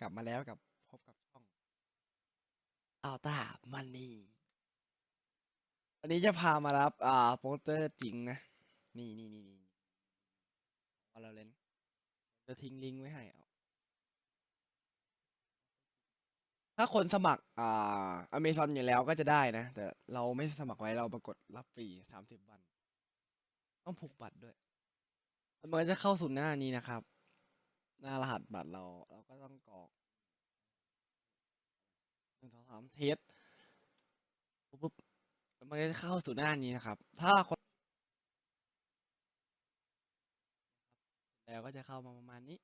กลับมาแล้วกับพบกับช่องอัลต้ามันนี่วันนี้จะพามารับ อ่าโปสเตอร์จริงนะ นี่นี่นี่นี่เอาเราเล่นจะทิ้งลิงก์ไว้ให้เอาถ้าคนสมัคร อ่าอเมซอนอยู่แล้วก็จะได้นะ แต่เราไม่สมัครไว้เราปรากฏรับฟรีสามสิบวัน ต้องผูกบัตรด้วยแล้วมันก็จะเข้าสู่หน้านี้นะครับ หน้ารหัสบัตรเรา เราก็ต้องกรอกหนึ่งสองสามเทสปุ๊บปุ๊บแล้วมันก็จะเข้าสู่หน้านี้นะครับ ถ้าคนแล้วก็จะเข้ามาประมาณนี้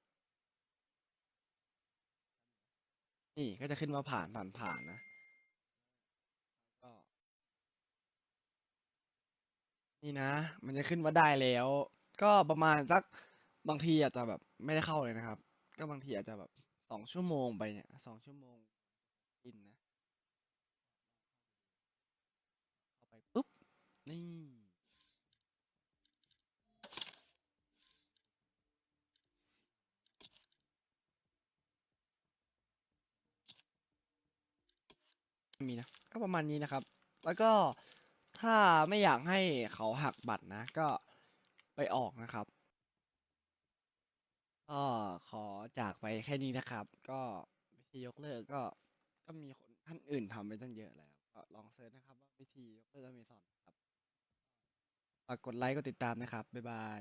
นี่ก็จะขึ้นมาผ่านผ่านผ่านนะก็นี่นะ มันจะขึ้นว่าได้แล้ว ก็ประมาณสัก บางทีอาจจะแบบไม่ได้เข้าเลยนะครับ ก็บางทีอาจจะแบบสองชั่วโมงไปเนี่ยสองชั่วโมงกินนะเข้าไปปุ๊บ นี่มีนะก็ประมาณนี้นะครับ แล้วก็ถ้าไม่อยากให้เขาหักบัตรนะ ก็ไปออกนะครับ ก็ขอจากไปแค่นี้นะครับ ก็วิธียกเลิกก็ ก็มีคนท่านอื่นทำไปตั้งเยอะแล้ว ก็ลองเซิร์ชนะครับว่าวิธียกเลิกอเมซอนครับฝากกดไลค์กดติดตามนะครับ บ๊ายบาย